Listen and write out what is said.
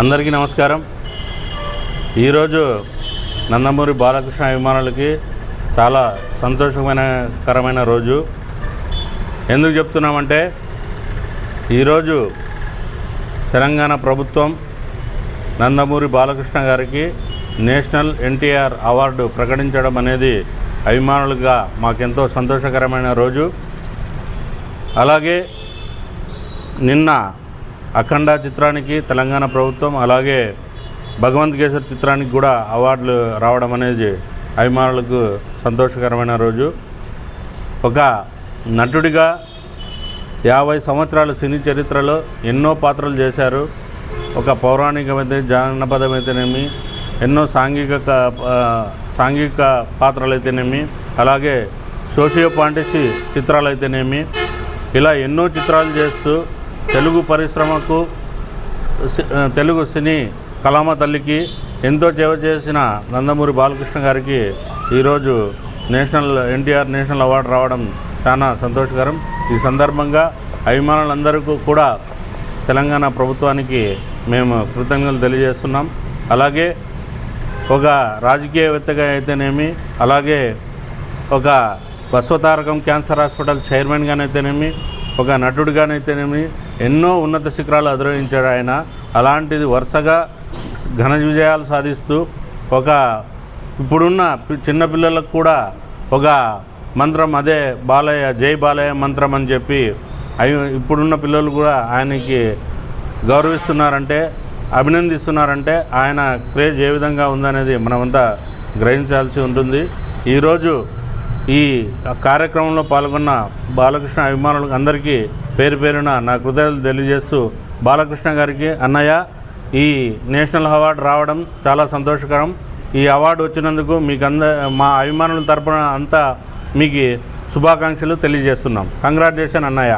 అందరికీ నమస్కారం. ఈరోజు నందమూరి బాలకృష్ణ అభిమానులకి చాలా సంతోషకరమైన రోజు. ఎందుకు చెప్తున్నామంటే ఈరోజు తెలంగాణ ప్రభుత్వం నందమూరి బాలకృష్ణ గారికి నేషనల్ ఎన్టీఆర్ అవార్డు ప్రకటించడం అనేది అభిమానులుగా మాకెంతో సంతోషకరమైన రోజు. అలాగే నిన్న అఖండ చిత్రానికి తెలంగాణ ప్రభుత్వం అలాగే భగవంత్ కేసర్ చిత్రానికి కూడా అవార్డులు రావడం అనేది అభిమానులకు సంతోషకరమైన రోజు. ఒక నటుడిగా యాభై సంవత్సరాల సినీ చరిత్రలో ఎన్నో పాత్రలు చేశారు. ఒక పౌరాణికమైతే జానపదమైతేనేమి ఎన్నో సాంఘిక సాంఘిక పాత్రలు అయితేనేమి అలాగే సోషియో పాంటిసి చిత్రాలు అయితేనేమి ఇలా ఎన్నో చిత్రాలు చేస్తూ తెలుగు పరిశ్రమకు సి- తెలుగు సినీ కళామ తల్లికి ఎంతో సేవ చేసిన నందమూరి బాలకృష్ణ గారికి ఈరోజు నేషనల్ ఎన్టీఆర్ నేషనల్ అవార్డు రావడం చాలా సంతోషకరం. ఈ సందర్భంగా అభిమానులందరికీ కూడా తెలంగాణ ప్రభుత్వానికి మేము కృతజ్ఞతలు తెలియజేస్తున్నాం. అలాగే ఒక రాజకీయవేత్తగా అయితేనేమి అలాగే ఒక బస్వతారకం క్యాన్సర్ హాస్పిటల్ చైర్మన్గానైతేనేమి ఒక నటుడిగానైతేనేమి ఎన్నో ఉన్నత శిఖరాలు అధిరోహించాడు ఆయన. అలాంటిది వరుసగా ఘన విజయాలు సాధిస్తూ ఒక ఇప్పుడున్న చిన్నపిల్లలకు కూడా ఒక మంత్రం అదే బాలయ్య జై బాలయ్య మంత్రం అని చెప్పి అవి ఇప్పుడున్న పిల్లలు కూడా ఆయనకి గౌరవిస్తున్నారంటే అభినందిస్తున్నారంటే ఆయన క్రేజ్ ఏ విధంగా ఉందనేది మనమంతా గ్రహించాల్సి ఉంటుంది. ఈరోజు ఈ కార్యక్రమంలో పాల్గొన్న బాలకృష్ణ అభిమానులకు అందరికీ పేరు పేరున నా కృతజ్ఞతలు తెలియజేస్తూ బాలకృష్ణ గారికి అన్నయ్య ఈ నేషనల్ అవార్డు రావడం చాలా సంతోషకరం. ఈ అవార్డు వచ్చినందుకు మీకు అంద మా అభిమానుల తరపున అంతా మీకు శుభాకాంక్షలు తెలియజేస్తున్నాం. కంగ్రాచులేషన్ అన్నయ్య.